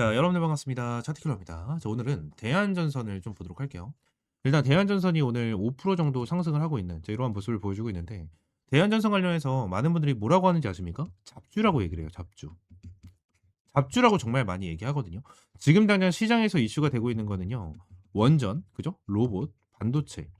자, 여러분들 반갑습니다. 차트킬러입니다. 자, 오늘은 대한전선을 좀 보도록 할게요. 일단 대한전선이 오늘 5% 정도 상승을 하고 있는 자, 이러한 모습을 보여주고 있는데 대한전선 관련해서 많은 분들이 뭐라고 하는지 아십니까? 잡주라고 얘기를 해요. 잡주. 잡주라고 정말 많이 얘기하거든요. 지금 당장 시장에서 이슈가 되고 있는 거는요. 원전, 그죠? 로봇, 반도체.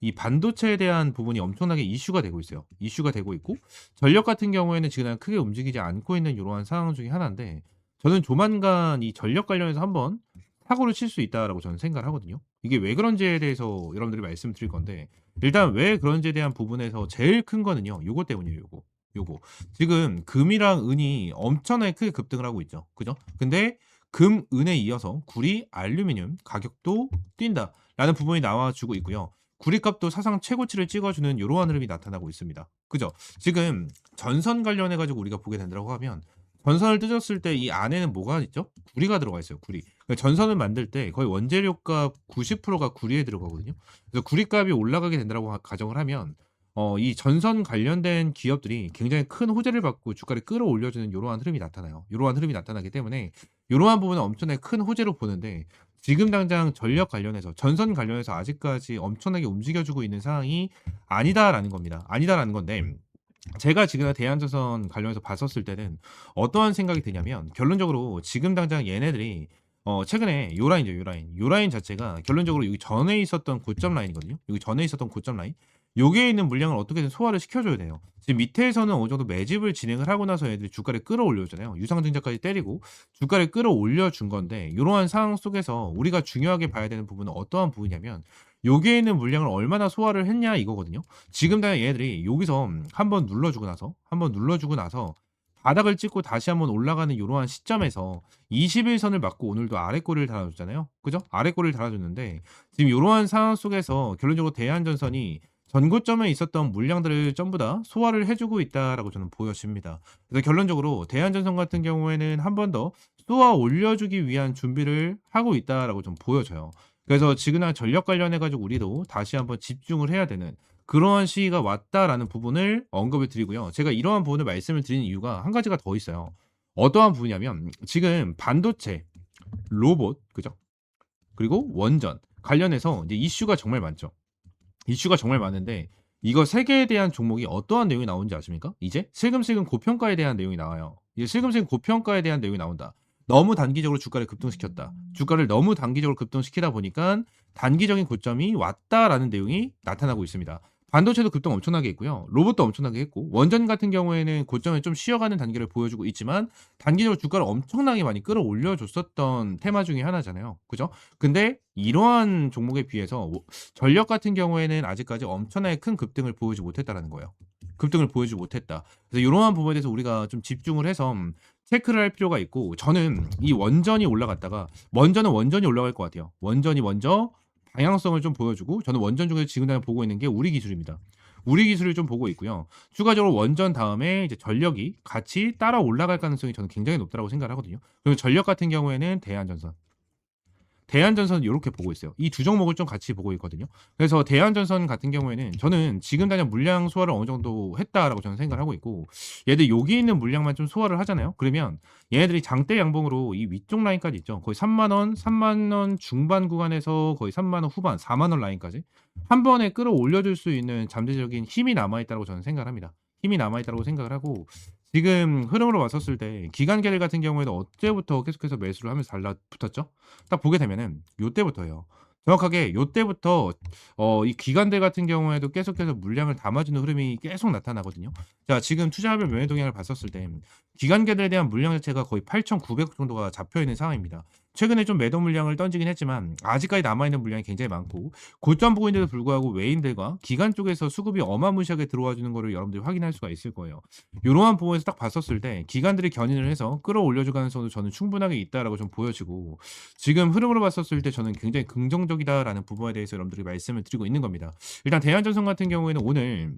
이 반도체에 대한 부분이 엄청나게 이슈가 되고 있어요. 이슈가 되고 있고 전력 같은 경우에는 지금 크게 움직이지 않고 있는 이러한 상황 중에 하나인데 저는 조만간 이 전력 관련해서 한번 사고를 칠 수 있다라고 저는 생각을 하거든요. 이게 왜 그런지에 대해서 여러분들이 말씀드릴 건데 일단 왜 그런지에 대한 부분에서 제일 큰 거는요. 요거 때문이에요. 요거. 요거. 지금 금이랑 은이 엄청나게 크게 급등을 하고 있죠. 그죠? 근데 금, 은에 이어서 구리, 알루미늄 가격도 뛴다라는 부분이 나와주고 있고요. 구리값도 사상 최고치를 찍어주는 이러한 흐름이 나타나고 있습니다. 그죠? 지금 전선 관련해 가지고 우리가 보게 된다고 하면 전선을 뜯었을 때 이 안에는 뭐가 있죠? 구리가 들어가 있어요. 구리. 그러니까 전선을 만들 때 거의 원재료값 90%가 구리에 들어가거든요. 그래서 구리값이 올라가게 된다고 가- 가정을 하면 어, 이 전선 관련된 기업들이 굉장히 큰 호재를 받고 주가를 끌어올려주는 이러한 흐름이 나타나요. 이러한 흐름이 나타나기 때문에 이러한 부분은 엄청나게 큰 호재로 보는데 지금 당장 전력 관련해서 전선 관련해서 아직까지 엄청나게 움직여주고 있는 상황이 아니다라는 겁니다. 아니다라는 건데 제가 지금 대한전선 관련해서 봤었을 때는 어떠한 생각이 드냐면 결론적으로 지금 당장 얘네들이 어 최근에 요 라인이죠, 요 라인. 요 라인 자체가 결론적으로 여기 전에 있었던 고점 라인이거든요. 여기 전에 있었던 고점 라인. 요게 있는 물량을 어떻게든 소화를 시켜줘야 돼요. 지금 밑에서는 어느 정도 매집을 진행을 하고 나서 애들이 주가를 끌어올려주잖아요. 유상증자까지 때리고 주가를 끌어올려 준 건데 이러한 상황 속에서 우리가 중요하게 봐야 되는 부분은 어떠한 부분이냐면 여기에 있는 물량을 얼마나 소화를 했냐 이거거든요. 지금 다 얘들이 여기서 한번 눌러주고 나서 한번 눌러주고 나서 바닥을 찍고 다시 한번 올라가는 이러한 시점에서 21선을 맞고 오늘도 아래 꼬리를 달아줬잖아요. 그죠? 아래 꼬리를 달아줬는데 지금 이러한 상황 속에서 결론적으로 대한전선이 전고점에 있었던 물량들을 전부 다 소화를 해주고 있다라고 저는 보여집니다. 그래서 결론적으로 대한전선 같은 경우에는 한 번 더 쏘아 올려주기 위한 준비를 하고 있다라고 좀 보여져요. 그래서 지금은 전력 관련해 가지고 우리도 다시 한번 집중을 해야 되는 그러한 시기가 왔다라는 부분을 언급을 드리고요. 제가 이러한 부분을 말씀을 드리는 이유가 한 가지가 더 있어요. 어떠한 부분이냐면 지금 반도체, 로봇, 그죠? 그리고 원전 관련해서 이제 이슈가 정말 많죠. 이슈가 정말 많은데 이거 세 개에 대한 종목이 어떠한 내용이 나오는지 아십니까? 이제 슬금슬금 고평가에 대한 내용이 나와요. 이제 슬금슬금 고평가에 대한 내용이 나온다. 너무 단기적으로 주가를 급등시켰다. 주가를 너무 단기적으로 급등시키다 보니까 단기적인 고점이 왔다라는 내용이 나타나고 있습니다. 반도체도 급등 엄청나게 했고요. 로봇도 엄청나게 했고 원전 같은 경우에는 고점에 좀 쉬어가는 단계를 보여주고 있지만 단기적으로 주가를 엄청나게 많이 끌어올려 줬었던 테마 중에 하나잖아요. 그죠? 근데 이러한 종목에 비해서 오- 전력 같은 경우에는 아직까지 엄청나게 큰 급등을 보여주지 못했다라는 거예요. 급등을 보여주지 못했다. 그래서 이러한 부분에 대해서 우리가 좀 집중을 해서 음, 체크를 할 필요가 있고 저는 이 원전이 올라갔다가 원전은 원전이 올라갈 것 같아요. 원전이 먼저 방향성을 좀 보여주고 저는 원전 중에서 지금 당장 보고 있는 게 우리 기술입니다. 우리 기술을 좀 보고 있고요. 추가적으로 원전 다음에 이제 전력이 같이 따라 올라갈 가능성이 저는 굉장히 높다고 생각을 하거든요. 그리고 전력 같은 경우에는 대한전선. 대한전선 이렇게 보고 있어요. 이 두 종목을 좀 같이 보고 있거든요. 그래서 대한전선 같은 경우에는 저는 지금 당장 물량 소화를 어느 정도 했다라고 저는 생각을 하고 있고 얘들 여기 있는 물량만 좀 소화를 하잖아요. 그러면 얘네들이 장대 양봉으로 이 위쪽 라인까지 있죠. 거의 3만 원, 3만 원 중반 구간에서 거의 3만 원 후반, 4만 원 라인까지 한 번에 끌어올려줄 수 있는 잠재적인 힘이 남아 있다고 저는 생각을 합니다. 힘이 남아 있다고 생각을 하고 지금 흐름으로 왔었을 때 기간계들 같은 경우에는 어제부터 계속해서 매수를 하면서 달라붙었죠. 딱 보게 되면은 요때부터예요. 정확하게 요때부터 어 이 기관들 같은 경우에도 계속해서 물량을 담아주는 흐름이 계속 나타나거든요. 자, 지금 투자별 매매 동향을 봤었을 때 기관계들에 대한 물량 자체가 거의 8,900 정도가 잡혀 있는 상황입니다. 최근에 좀 매도 물량을 던지긴 했지만 아직까지 남아 있는 물량이 굉장히 많고 고점 부근인데도 불구하고 외인들과 기관 쪽에서 수급이 어마무시하게 들어와 주는 거를 여러분들이 확인할 수가 있을 거예요. 요러한 부분에서 딱 봤었을 때 기관들이 견인을 해서 끌어올려 줄 가능성도 저는 충분하게 있다라고 좀 보여지고 지금 흐름으로 봤었을 때 저는 굉장히 긍정적이다라는 부분에 대해서 여러분들이 말씀을 드리고 있는 겁니다. 일단 대한전선 같은 경우에는 오늘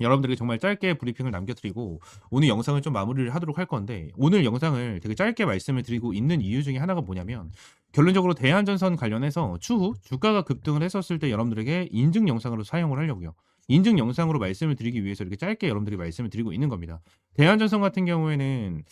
여러분들에게 정말 짧게 브리핑을 남겨드리고 오늘 영상을 좀 마무리를 하도록 할 건데 오늘 영상을 되게 짧게 말씀을 드리고 있는 이유 중에 하나가 뭐냐면 결론적으로 대한전선 관련해서 추후 주가가 급등을 했었을 때 여러분들에게 인증 영상으로 사용을 하려고요. 인증 영상으로 말씀을 드리기 위해서 이렇게 짧게 여러분들이 말씀을 드리고 있는 겁니다. 대한전선 같은 경우에는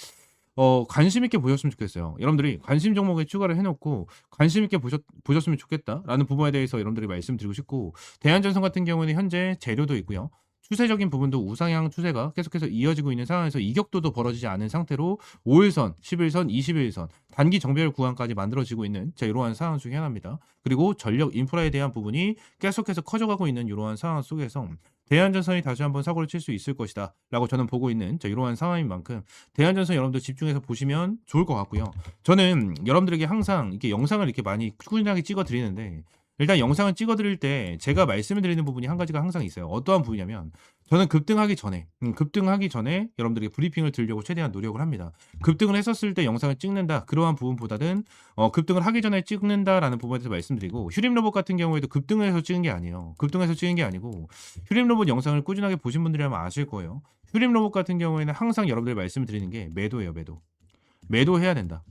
어 관심 있게 보셨으면 좋겠어요. 여러분들이 관심 종목에 추가를 해 놓고 관심 있게 보셨 보셨으면 좋겠다라는 부분에 대해서 여러분들이 말씀드리고 싶고 대한전선 같은 경우에는 현재 재료도 있고요. 추세적인 부분도 우상향 추세가 계속해서 이어지고 있는 상황에서 이격도도 벌어지지 않은 상태로 5일선, 10일선, 21일선 단기 정배열 구간까지 만들어지고 있는 자 이러한 상황 중에 하나입니다. 그리고 전력 인프라에 대한 부분이 계속해서 커져가고 있는 이러한 상황 속에서 대한전선이 다시 한번 사고를 칠 수 있을 것이다 라고 저는 보고 있는 자 이러한 상황인 만큼 대한전선 여러분들 집중해서 보시면 좋을 것 같고요. 저는 여러분들에게 항상 이렇게 영상을 이렇게 많이 꾸준하게 찍어 드리는데 일단 영상을 찍어 드릴 때 제가 말씀을 드리는 부분이 한 가지가 항상 있어요. 어떠한 부분이냐면 저는 급등하기 전에 음, 급등하기 전에 여러분들에게 브리핑을 드리려고 최대한 노력을 합니다. 급등을 했었을 때 영상을 찍는다 그러한 부분보다는 어, 급등을 하기 전에 찍는다라는 부분에 대해서 말씀드리고 휴림 로봇 같은 경우에도 급등을 해서 찍은 게 아니에요. 급등해서 찍은 게 아니고 휴림 로봇 영상을 꾸준하게 보신 분들이라면 아실 거예요. 휴림 로봇 같은 경우에는 항상 여러분들 말씀을 드리는 게 매도예요, 매도. 매도해야 된다.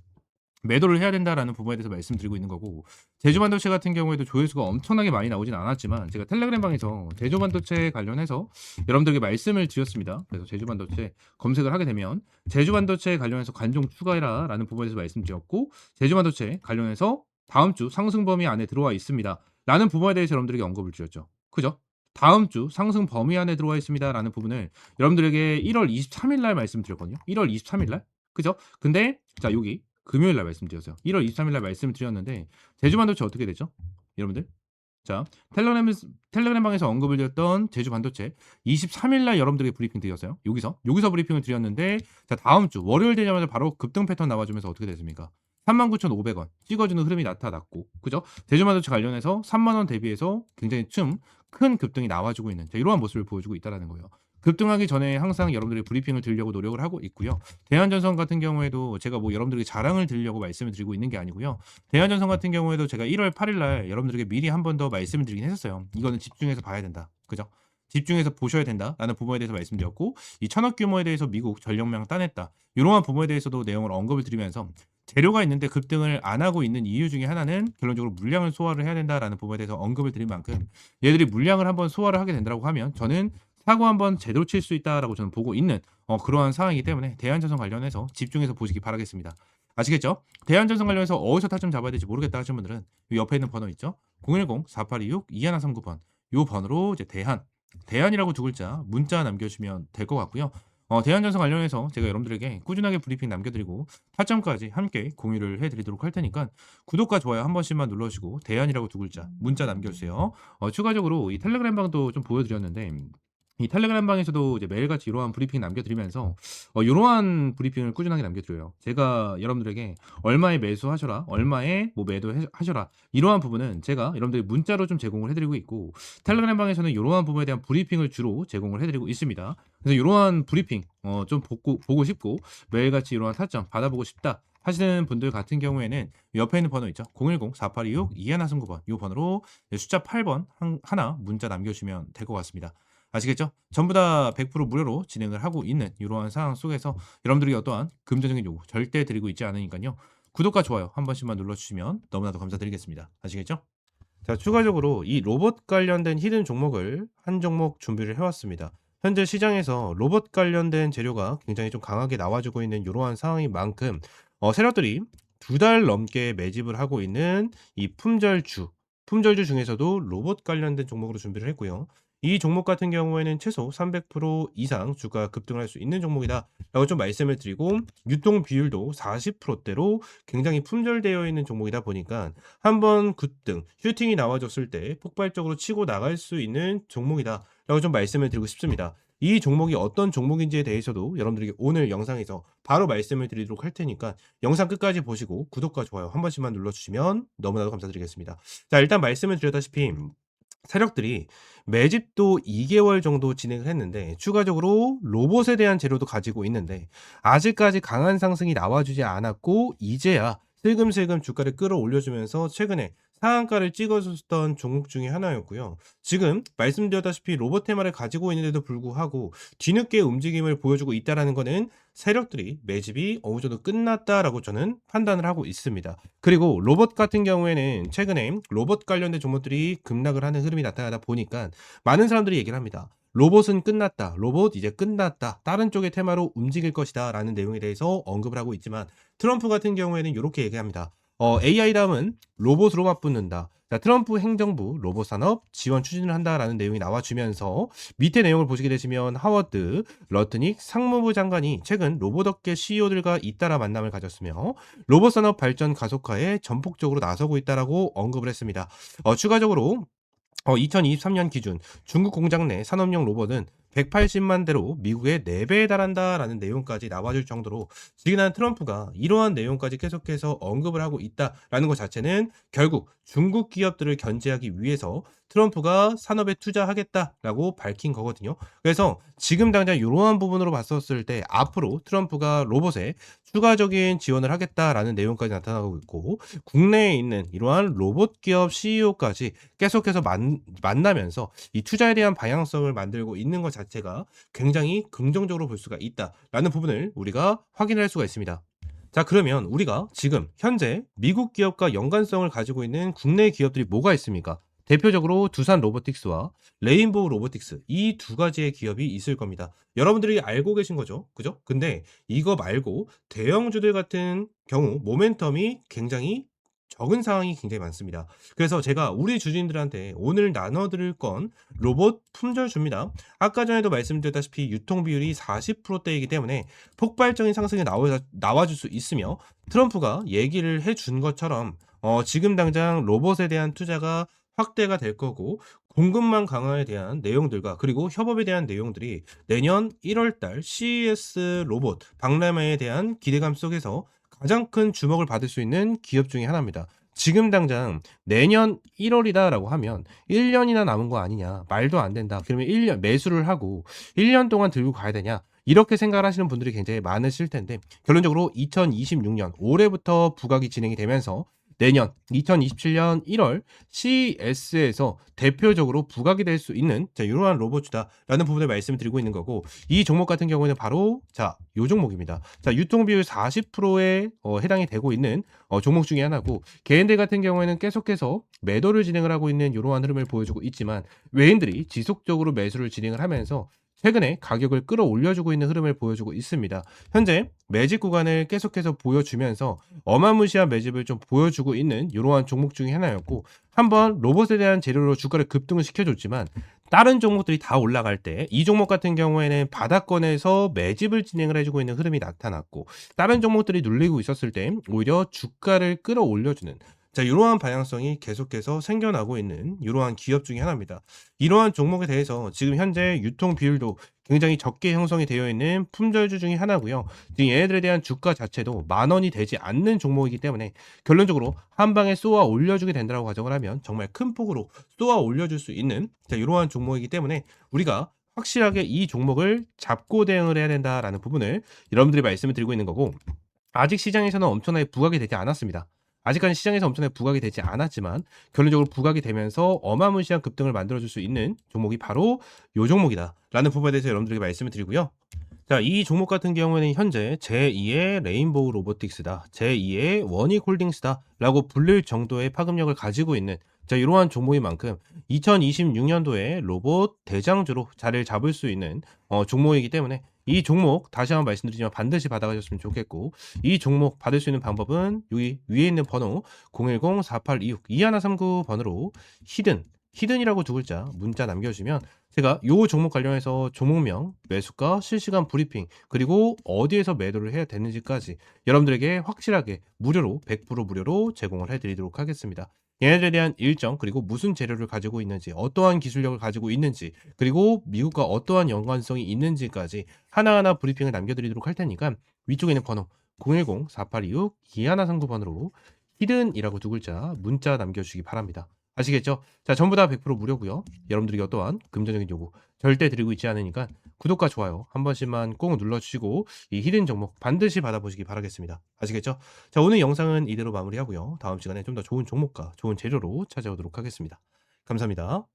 매도를 해야 된다라는 부분에 대해서 말씀드리고 있는 거고 제주반도체 같은 경우에도 조회수가 엄청나게 많이 나오진 않았지만 제가 텔레그램 방에서 제주반도체 관련해서 여러분들에게 말씀을 드렸습니다. 그래서 제주반도체 검색을 하게 되면 제주반도체 관련해서 관종 추가해라라는 부분에서 말씀드렸고 제주반도체 관련해서 다음 주 상승 범위 안에 들어와 있습니다. 라는 부분에 대해서 여러분들에게 언급을 드렸죠. 그죠? 다음 주 상승 범위 안에 들어와 있습니다 라는 부분을 여러분들에게 1월 23일 날 말씀드렸거든요. 1월 23일 날. 그죠? 근데 자, 여기 금요일 날 말씀드렸어요. 1월 23일 날 말씀드렸는데 제주 반도체 어떻게 되죠? 여러분들? 자, 텔레그램 텔레그램 방에서 언급을 드렸던 제주 반도체 23일 날 여러분들에게 브리핑 드렸어요. 여기서 여기서 브리핑을 드렸는데 자, 다음 주 월요일 되자마자 바로 급등 패턴 나와 주면서 어떻게 됐습니까? 39,500원 찍어주는 흐름이 나타났고 그죠? 제주 반도체 관련해서 3만 원 대비해서 굉장히 좀 큰 급등이 나와주고 있는 자, 이러한 모습을 보여주고 있다라는 거예요. 급등하기 전에 항상 여러분들이 브리핑을 드리려고 노력을 하고 있고요. 대한전선 같은 경우에도 제가 뭐 여러분들에게 자랑을 드리려고 말씀을 드리고 있는 게 아니고요. 대한전선 같은 경우에도 제가 1월 8일 날 여러분들에게 미리 한 번 더 말씀을 드리긴 했었어요. 이거는 집중해서 봐야 된다. 그죠? 집중해서 보셔야 된다라는 부분에 대해서 말씀드렸고 이 천억 규모에 대해서 미국 전력량 따냈다. 이러한 부분에 대해서도 내용을 언급을 드리면서 재료가 있는데 급등을 안 하고 있는 이유 중에 하나는 결론적으로 물량을 소화를 해야 된다라는 부분에 대해서 언급을 드린 만큼 얘들이 물량을 한번 소화를 하게 된다고 하면 저는 사고 한번 제대로 칠 수 있다라고 저는 보고 있는 어, 그러한 상황이기 때문에 대한전선 관련해서 집중해서 보시기 바라겠습니다. 아시겠죠? 대한전선 관련해서 어디서 타점 잡아야 될지 모르겠다 하시는 분들은 이 옆에 있는 번호 있죠? 010-4826-2139번 이 번호로 이제 대한 대한이라고 두 글자 문자 남겨주시면 될 것 같고요. 어, 대한전선 관련해서 제가 여러분들에게 꾸준하게 브리핑 남겨드리고 타점까지 함께 공유를 해드리도록 할 테니까 구독과 좋아요 한 번씩만 눌러주시고 대한이라고 두 글자 문자 남겨주세요. 어, 추가적으로 이 텔레그램 방도 좀 보여드렸는데 이 텔레그램 방에서도 이제 매일같이 이러한 브리핑 남겨드리면서 어, 이러한 브리핑을 꾸준하게 남겨드려요. 제가 여러분들에게 얼마에 매수하셔라, 얼마에 뭐 매도하셔라 이러한 부분은 제가 여러분들이 문자로 좀 제공을 해드리고 있고 텔레그램 방에서는 이러한 부분에 대한 브리핑을 주로 제공을 해드리고 있습니다. 그래서 이러한 브리핑 어, 좀 보고, 보고 싶고 매일같이 이러한 타점 받아보고 싶다. 하시는 분들 같은 경우에는 옆에 있는 번호 있죠. 010-4826-2139번 이 번호로 숫자 8번 하나 문자 남겨주시면 될 것 같습니다. 아시겠죠? 전부 다 100% 무료로 진행을 하고 있는 이러한 상황 속에서 여러분들이 어떠한 금전적인 요구 절대 드리고 있지 않으니까요. 구독과 좋아요 한 번씩만 눌러주시면 너무나도 감사드리겠습니다. 아시겠죠? 자, 추가적으로 이 로봇 관련된 히든 종목을 한 종목 준비를 해왔습니다. 현재 시장에서 로봇 관련된 재료가 굉장히 좀 강하게 나와주고 있는 이러한 상황인 만큼 어, 세력들이 두 달 넘게 매집을 하고 있는 이 품절주, 품절주 중에서도 로봇 관련된 종목으로 준비를 했고요. 이 종목 같은 경우에는 최소 300% 이상 주가 급등할 수 있는 종목이다라고 좀 말씀을 드리고 유통 비율도 40%대로 굉장히 품절되어 있는 종목이다 보니까 한번 급등 슈팅이 나와줬을 때 폭발적으로 치고 나갈 수 있는 종목이다라고 좀 말씀을 드리고 싶습니다. 이 종목이 어떤 종목인지에 대해서도 여러분들에게 오늘 영상에서 바로 말씀을 드리도록 할 테니까 영상 끝까지 보시고 구독과 좋아요 한 번씩만 눌러주시면 너무나도 감사드리겠습니다. 자 일단 말씀을 드렸다시피 세력들이 매집도 2개월 정도 진행을 했는데 추가적으로 로봇에 대한 재료도 가지고 있는데 아직까지 강한 상승이 나와주지 않았고 이제야 슬금슬금 주가를 끌어올려주면서 최근에 상한가를 찍어줬던 종목 중에 하나였고요. 지금 말씀드렸다시피 로봇 테마를 가지고 있는데도 불구하고 뒤늦게 움직임을 보여주고 있다는 것은 세력들이 매집이 어느 정도 끝났다라고 저는 판단을 하고 있습니다. 그리고 로봇 같은 경우에는 최근에 로봇 관련된 종목들이 급락을 하는 흐름이 나타나다 보니까 많은 사람들이 얘기를 합니다. 로봇은 끝났다. 로봇 이제 끝났다. 다른 쪽의 테마로 움직일 것이다. 라는 내용에 대해서 언급을 하고 있지만 트럼프 같은 경우에는 이렇게 얘기합니다. 어, AI 다음은 로봇으로 맞붙는다. 자, 트럼프 행정부 로봇 산업 지원 추진을 한다라는 내용이 나와주면서 밑에 내용을 보시게 되시면 하워드 러트닉 상무부 장관이 최근 로봇업계 CEO들과 잇따라 만남을 가졌으며 로봇 산업 발전 가속화에 전폭적으로 나서고 있다라고 언급을 했습니다. 어, 추가적으로 어, 2023년 기준 중국 공장 내 산업용 로봇은 180만 대로 미국의 4배에 달한다라는 내용까지 나와줄 정도로 지난 트럼프가 이러한 내용까지 계속해서 언급을 하고 있다라는 것 자체는 결국 중국 기업들을 견제하기 위해서 트럼프가 산업에 투자하겠다라고 밝힌 거거든요. 그래서 지금 당장 이러한 부분으로 봤었을 때 앞으로 트럼프가 로봇에 추가적인 지원을 하겠다라는 내용까지 나타나고 있고 국내에 있는 이러한 로봇 기업 CEO까지 계속해서 만, 만나면서 이 투자에 대한 방향성을 만들고 있는 것 자체가 굉장히 긍정적으로 볼 수가 있다라는 부분을 우리가 확인할 수가 있습니다. 자, 그러면 우리가 지금 현재 미국 기업과 연관성을 가지고 있는 국내 기업들이 뭐가 있습니까? 대표적으로 두산 로보틱스와 레인보우 로보틱스 이 두 가지의 기업이 있을 겁니다. 여러분들이 알고 계신 거죠. 그죠? 근데 이거 말고 대형주들 같은 경우 모멘텀이 굉장히 적은 상황이 굉장히 많습니다. 그래서 제가 우리 주주님들한테 오늘 나눠드릴 건 로봇 품절주입니다. 아까 전에도 말씀드렸다시피 유통 비율이 40%대이기 때문에 폭발적인 상승이 나와, 나와줄 수 있으며 트럼프가 얘기를 해준 것처럼 어, 지금 당장 로봇에 대한 투자가 확대가 될 거고 공급망 강화에 대한 내용들과 그리고 협업에 대한 내용들이 내년 1월달 CES 로봇 박람회에 대한 기대감 속에서 가장 큰 주목을 받을 수 있는 기업 중에 하나입니다. 지금 당장 내년 1월이다라고 하면 1년이나 남은 거 아니냐 말도 안 된다. 그러면 1년 매수를 하고 1년 동안 들고 가야 되냐 이렇게 생각을 하시는 분들이 굉장히 많으실 텐데 결론적으로 2026년 올해부터 부각이 진행이 되면서 내년 2027년 1월 CES에서 대표적으로 부각이 될 수 있는 자, 이러한 로봇이다라는 부분을 말씀을 드리고 있는 거고 이 종목 같은 경우에는 바로 자, 요 종목입니다. 자, 유통 비율 40%에 어, 해당이 되고 있는 어, 종목 중에 하나고 개인들 같은 경우에는 계속해서 매도를 진행을 하고 있는 이러한 흐름을 보여주고 있지만 외인들이 지속적으로 매수를 진행을 하면서 최근에 가격을 끌어올려주고 있는 흐름을 보여주고 있습니다. 현재 매집 구간을 계속해서 보여주면서 어마무시한 매집을 좀 보여주고 있는 이러한 종목 중에 하나였고 한번 로봇에 대한 재료로 주가를 급등을 시켜줬지만 다른 종목들이 다 올라갈 때 이 종목 같은 경우에는 바닥권에서 매집을 진행을 해주고 있는 흐름이 나타났고 다른 종목들이 눌리고 있었을 때 오히려 주가를 끌어올려주는 자, 이러한 방향성이 계속해서 생겨나고 있는 이러한 기업 중에 하나입니다. 이러한 종목에 대해서 지금 현재 유통 비율도 굉장히 적게 형성이 되어 있는 품절주 중에 하나고요. 지금 얘네들에 대한 주가 자체도 만 원이 되지 않는 종목이기 때문에 결론적으로 한 방에 쏘아 올려주게 된다고 가정을 하면 정말 큰 폭으로 쏘아 올려줄 수 있는 자, 이러한 종목이기 때문에 우리가 확실하게 이 종목을 잡고 대응을 해야 된다라는 부분을 여러분들이 말씀을 드리고 있는 거고 아직 시장에서는 엄청나게 부각이 되지 않았습니다. 아직까지 시장에서 엄청나게 부각이 되지 않았지만 결론적으로 부각이 되면서 어마무시한 급등을 만들어줄 수 있는 종목이 바로 요 종목이다라는 부분에 대해서 여러분들에게 말씀을 드리고요. 자, 이 종목 같은 경우에는 현재 제2의 레인보우 로보틱스다, 제2의 원익 홀딩스다 라고 불릴 정도의 파급력을 가지고 있는 자, 이러한 종목인 만큼 2026년도에 로봇 대장주로 자리를 잡을 수 있는 어, 종목이기 때문에 이 종목 다시 한번 말씀드리지만 반드시 받아가셨으면 좋겠고 이 종목 받을 수 있는 방법은 여기 위에 있는 번호 010-4826-2139 번호로 히든 히든이라고 두 글자 문자 남겨주시면 제가 요 종목 관련해서 종목명, 매수가, 실시간 브리핑 그리고 어디에서 매도를 해야 되는지까지 여러분들에게 확실하게 무료로 100% 무료로 제공을 해드리도록 하겠습니다. 얘네들에 대한 일정 그리고 무슨 재료를 가지고 있는지 어떠한 기술력을 가지고 있는지 그리고 미국과 어떠한 연관성이 있는지까지 하나하나 브리핑을 남겨드리도록 할 테니까 위쪽에 있는 번호 010-4826-2139번으로 히든이라고 두 글자 문자 남겨주시기 바랍니다. 아시겠죠? 자, 전부 다 100% 무료고요. 여러분들이 어떠한 금전적인 요구 절대 드리고 있지 않으니까 구독과 좋아요 한 번씩만 꼭 눌러주시고 이 히든 종목 반드시 받아보시기 바라겠습니다. 아시겠죠? 자, 오늘 영상은 이대로 마무리하고요. 다음 시간에 좀 더 좋은 종목과 좋은 재료로 찾아오도록 하겠습니다. 감사합니다.